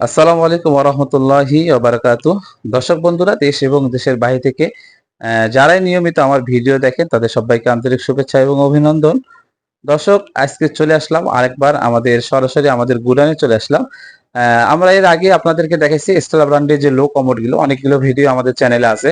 আসসালামু আলাইকুম ওরহমতুল্লাহি দর্শক বন্ধুরা, দেশ এবং দেশের বাইরে থেকে যারাই নিয়মিত আমার ভিডিও দেখেন, তাদের সবাইকে আন্তরিক শুভেচ্ছা এবং অভিনন্দন। দর্শক, আজকে চলে আসলাম আরেকবার আমাদের, সরাসরি আমাদের গুডানে চলে আসলাম। আমরা এর আগে আপনাদেরকে দেখেছি স্টেলা ব্র্যান্ডের যে লো কমোডগুলো, অনেকগুলো ভিডিও আমাদের চ্যানেলে আছে।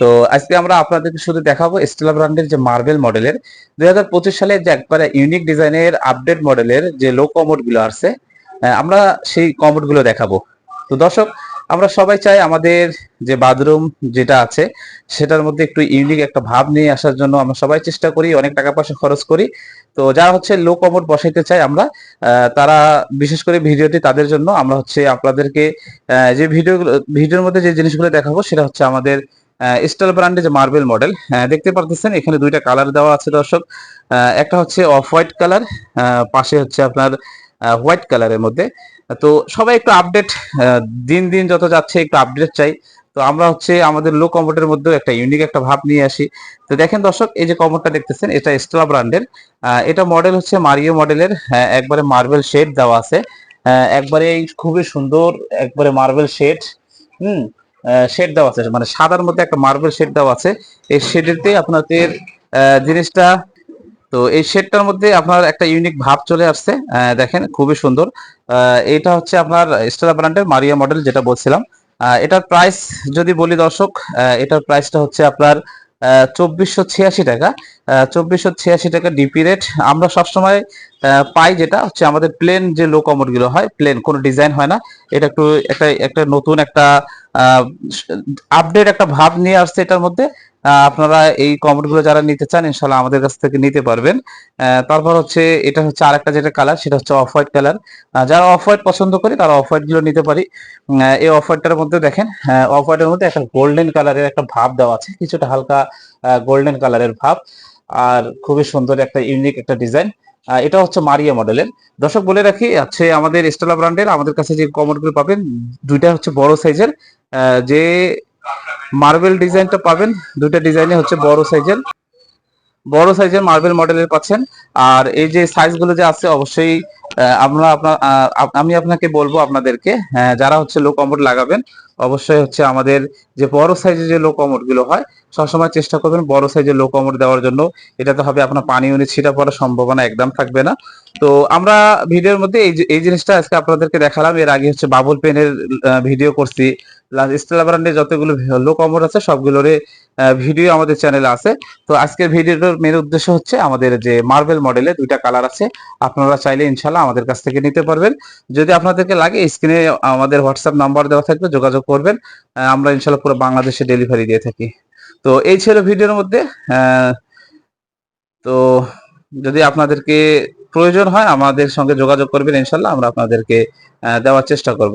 তো আজকে আমরা আপনাদেরকে শুধু দেখাবো স্টেলা ব্র্যান্ডের যে মার্বেল মডেলের দুই হাজার পঁচিশ সালে যে একবারে ইউনিক ডিজাইনের আপডেট মডেলের যে লো কমোডগুলো আছে আমরা সেই কমোডগুলো দেখাবো। তো দর্শক, আমরা সবাই চাই আমাদের যে বাথরুম যেটা আছে, সেটার মধ্যে একটু ইউনিক একটা ভাব নিয়ে আসার জন্য আমরা সবাই চেষ্টা করি, অনেক টাকা পয়সা খরচ করি। তো যারা হচ্ছে লো কমোড বসাইতে চাই আমরা তারা বিশেষ করে ভিডিওটি তাদের জন্য আমরা হচ্ছে আপনাদেরকে যে ভিডিও ভিডিওর মধ্যে যে জিনিসগুলো দেখাবো সেটা হচ্ছে আমাদের স্টাইল ব্র্যান্ডের যে মার্বেল মডেল দেখতে পারতেছেন, এখানে দুইটা কালার দেওয়া আছে দর্শক। একটা হচ্ছে অফ হোয়াইট কালার পাশে হচ্ছে আপনার হোয়াইট কালারের মধ্যে। তো সবাই একটু আপডেট দিন দিন যত যাচ্ছে একটু আপডেট চাই। তো আমরা হচ্ছে আমাদের লো কমোডের মধ্যেও একটা ইউনিক একটা ভাব নিয়ে আসি। তো দেখেন দর্শক, এই যে কমোডটা দেখতেছেন, এটা স্টোলা ব্র্যান্ডের এটা মডেল হচ্ছে মারিও মডেলের একবারে মার্বেল শেড দেওয়া আছে। একবারে খুবই সুন্দর, একবারে মার্বেল শেড হুম শেড দেওয়া আছে। মানে সাদার মধ্যে একটা মার্বেল শেড দেওয়া আছে। এই শেডেতে আপনাদের জিনিসটা তো এই শেডটার মধ্যে আপনার একটা ইউনিক ভাব চলে আসছে দেখেন খুবই সুন্দর। এটা হচ্ছে আপনার স্টেলা ব্র্যান্ডের মারিয়া মডেল যেটা বলছিলাম। এটার প্রাইস যদি বলি দর্শক এটার প্রাইসটা হচ্ছে আপনার চব্বিশশো ছিয়াশি টাকা। চব্বিশশো ছিয়াশি টাকা ডিপি রেট আমরা সবসময় পাই যেটা হচ্ছে আমাদের প্লেন যে লো কমোডগুলো হয় প্লেন কোনো ডিজাইন হয় না। এটা একটু একটা একটা নতুন একটা আপডেট একটা ভাব নিয়ে আসছে এটার মধ্যে। আপনারা এই কমেন্টগুলো যারা নিতে চান ইনশাল্লাহ আমাদের কাছ থেকে নিতে পারবেন। তারপর হচ্ছে, এটা হচ্ছে আরেকটা যেটা কালার সেটা হচ্ছে অফ হোয়াইট কালার যারা অফ হোয়াইট পছন্দ করি, তারা অফ হোয়াইটগুলো নিতে পারি। এই অফ হোয়াইটটার মধ্যে দেখেন অফ হোয়াইটের মধ্যে একটা গোল্ডেন কালারের একটা ভাব দেওয়া আছে, কিছুটা হালকা গোল্ডেন কালারের ভাব। আর খুবই সুন্দর একটা ইউনিক একটা ডিজাইন এটা হচ্ছে মারিয়া মডেলের। দর্শক, বলে রাখি আছে আমাদের স্টেলা ব্র্যান্ডের আমাদের কাছে যে কমোডগুলো পাবেন, দুইটা হচ্ছে বড় সাইজের যে মার্বেল ডিজাইনটা পাবেন। দুইটা ডিজাইনে হচ্ছে বড় সাইজের বড় সাইজের মার্বেল মডেলের পাচ্ছেন। আর এই যে সাইজগুলো যে আছে অবশ্যই আমরা আপনার আমি আপনাকে বলব আপনাদেরকে আহ, যারা হচ্ছে লো কমোড লাগাবেন অবশ্যই হচ্ছে আমাদের যে বড় সাইজের যে লো কমোডগুলো হয় সবসময় চেষ্টা করবেন বড় সাইজের লো কমোড দেওয়ার জন্য। এটাতে হবে আপনার পানি উনি ছিটা পড়ার সম্ভাবনা একদম থাকবে না। তো আমরা ভিডিওর মধ্যে এই এই জিনিসটা আজকে আপনাদেরকে দেখালাম। এর আগে হচ্ছে বাবুল পেনের ভিডিও করছি। স্টেলা ব্র্যান্ডের যতগুলো লো কমোড আছে, সবগুলোরই ভিডিও আমাদের চ্যানেলে আছে। তো আজকের ভিডিওটার মেন উদ্দেশ্য হচ্ছে আমাদের যে মার্বেল মডেলে দুইটা কালার আছে, আপনারা চাইলে ইনশাল্লাহ আমাদের কাছ থেকে নিতে পারবেন। যদি আপনাদেরকে লাগে স্ক্রিনে আমাদের হোয়াটসঅ্যাপ নাম্বার দেওয়া থাকবে, যোগাযোগ করবেন। আমরা ইনশাল্লাহ পুরো বাংলাদেশে ডেলিভারি দিয়ে থাকি। তো এই ছিল ভিডিওর মধ্যে তো যদি আপনাদেরকে প্রয়োজন হয়, আমাদের সঙ্গে যোগাযোগ করবেন ইনশাল্লাহ, আমরা আপনাদেরকে দেওয়ার চেষ্টা করব।